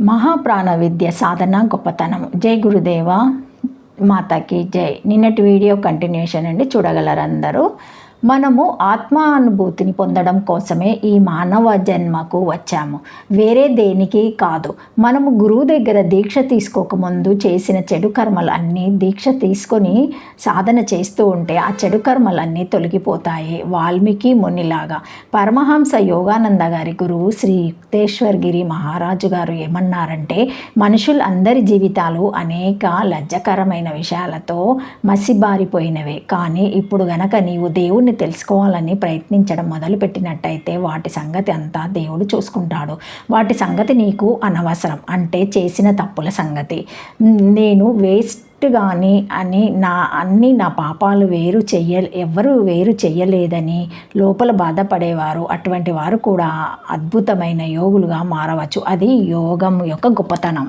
మహాప్రాణ విద్య సాధన గొప్పతనం. జై గురుదేవ మాతాకి జై. నిన్నటి వీడియో కంటిన్యూషన్ అండి చూడగలరు అందరూ మనము ఆత్మానుభూతిని పొందడం కోసమే ఈ మానవ జన్మకు వచ్చాము. వేరే దేనికి కాదు. మనము గురువు దగ్గర దీక్ష తీసుకోకముందు చేసిన చెడు కర్మలన్నీ దీక్ష తీసుకొని సాధన చేస్తూ ఉంటే ఆ చెడు కర్మలన్నీ తొలగిపోతాయి. వాల్మీకి మునిలాగా. పరమహంస యోగానంద గారి గురువు శ్రీ యుక్తేశ్వర్ గిరి మహారాజు గారు ఏమన్నారంటే మనుషులందరి జీవితాలు అనేక లజ్జకరమైన విషయాలతో మసిబారిపోయినవే. కానీ ఇప్పుడు గనక నీవు దేవుణ్ణి తెలుసుకోవాలని ప్రయత్నించడం మొదలుపెట్టినట్టయితే వాటి సంగతి అంతా దేవుడు చూసుకుంటాడు. వాటి సంగతి నీకు అనవసరం అంటే చేసిన తప్పుల సంగతి. నేను వేస్ట్ కానీ అని నా అన్ని నా పాపాలు వేరు చెయ్య ఎవరు వేరు చెయ్యలేదని లోపల బాధపడేవారు. అటువంటి వారు కూడా అద్భుతమైన యోగులుగా మారవచ్చు. అది యోగం యొక్క గొప్పతనం.